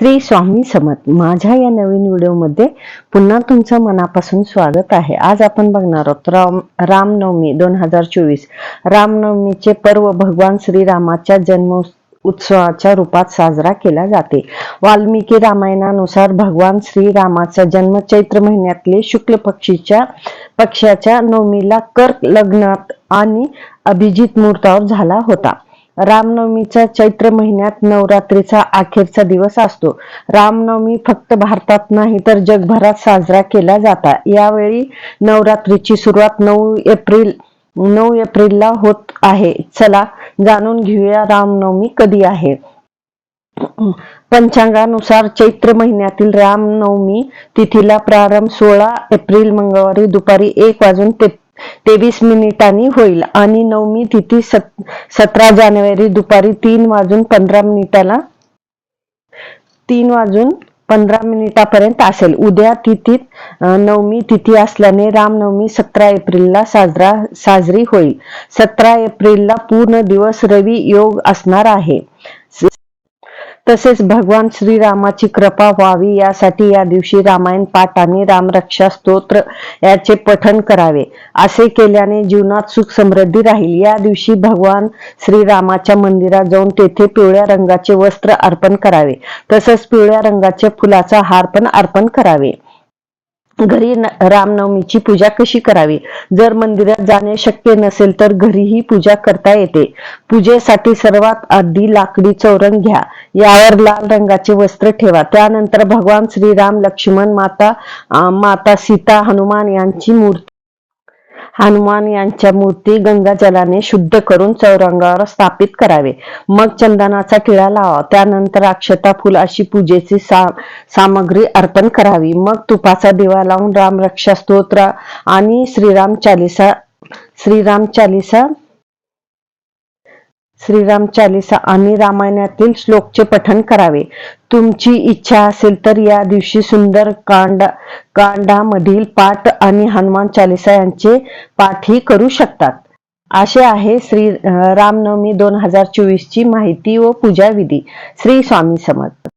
श्री स्वामी समत माझ्या या नवीन व्हिडिओमध्ये पुन्हा तुमचं मनापासून स्वागत आहे. आज आपण बघणार आहोत राम रामनवमी दोन हजार चोवीस. रामनवमीचे पर्व भगवान श्रीरामाच्या जन्म उत्सवाच्या रूपात साजरा केला जाते. वाल्मिकी रामायणानुसार भगवान श्रीरामाचा जन्म चैत्र महिन्यातले शुक्ल पक्षीच्या पक्षाच्या नवमीला कर्क लग्नात आणि अभिजित मुहूर्तावर झाला होता. रामनवमीचा चैत्र महिन्यात नवरात्रीचा अखेरचा दिवस असतो. रामनवमी फक्त भारतात नाही तर जगभरात साजरा केला जाता. यावेळी नवरात्रीची सुरुवात नऊ एप्रिल नऊ एप्रिलला होत आहे. चला जाणून घेऊया रामनवमी कधी आहे. पंचांगानुसार चैत्र महिन्यातील रामनवमी तिथीला प्रारंभ सोळा एप्रिल मंगळवारी दुपारी एक वाजून ते तेवीस मिनिटांनी होईल. आणि नवमी तिथी सत सतरा जानेवारी दुपारी तीन वाजून पंधरा मिनिटाला तीन वाजून पंधरा मिनिटापर्यंत असेल. उद्या तिथीत नवमी तिथी असल्याने रामनवमी सतरा एप्रिलला साजरा साजरी होईल. सतरा एप्रिलला पूर्ण दिवस रवी योग असणार आहे. तसेच भगवान श्रीरामाची कृपा व्हावी. यासाठी या दिवशी रामायण पाठ आणि रामरक्षा स्तोत्र याचे पठन करावे. असे केल्याने जीवनात सुख समृद्धी राहील. या दिवशी भगवान श्रीरामाच्या मंदिरात जाऊन तेथे पिवळ्या रंगाचे वस्त्र अर्पण करावे. तसंच पिवळ्या रंगाच्या फुलाचा हार पण अर्पण करावे. घरी रामनवमीची पूजा कशी करावी? जर मंदिरात जाणे शक्य नसेल तर घरीही पूजा करता येते. पूजेसाठी सर्वात आधी लाकडी चौरंग घ्या. यावर लाल रंगाचे वस्त्र ठेवा. त्यानंतर भगवान श्रीराम लक्ष्मण माता आ, माता सीता हनुमान यांची मूर्ती हनुमान यांच्या मूर्ती गंगाजलाने शुद्ध करून चौरंगावर स्थापित करावे. मग चंदनाचा टिळा लावा. त्यानंतर अक्षता फुल अशी पूजेची सा सामग्री अर्पण करावी. मग तुपाचा दिवा लावून रामरक्षा स्तोत्र आणि श्रीराम चालिसा श्रीराम चालिसा श्रीराम चालिसा आणि रामायणातील श्लोकचे पठण करावे. तुमची इच्छा असेल तर या दिवशी सुंदर कांड कांडामधील पाठ आणि हनुमान चालिसा यांचे पाठही करू शकतात. असे आहे श्री रामनवमी दोन हजार चोवीस ची माहिती व पूजा विधी. श्री स्वामी समर्थ.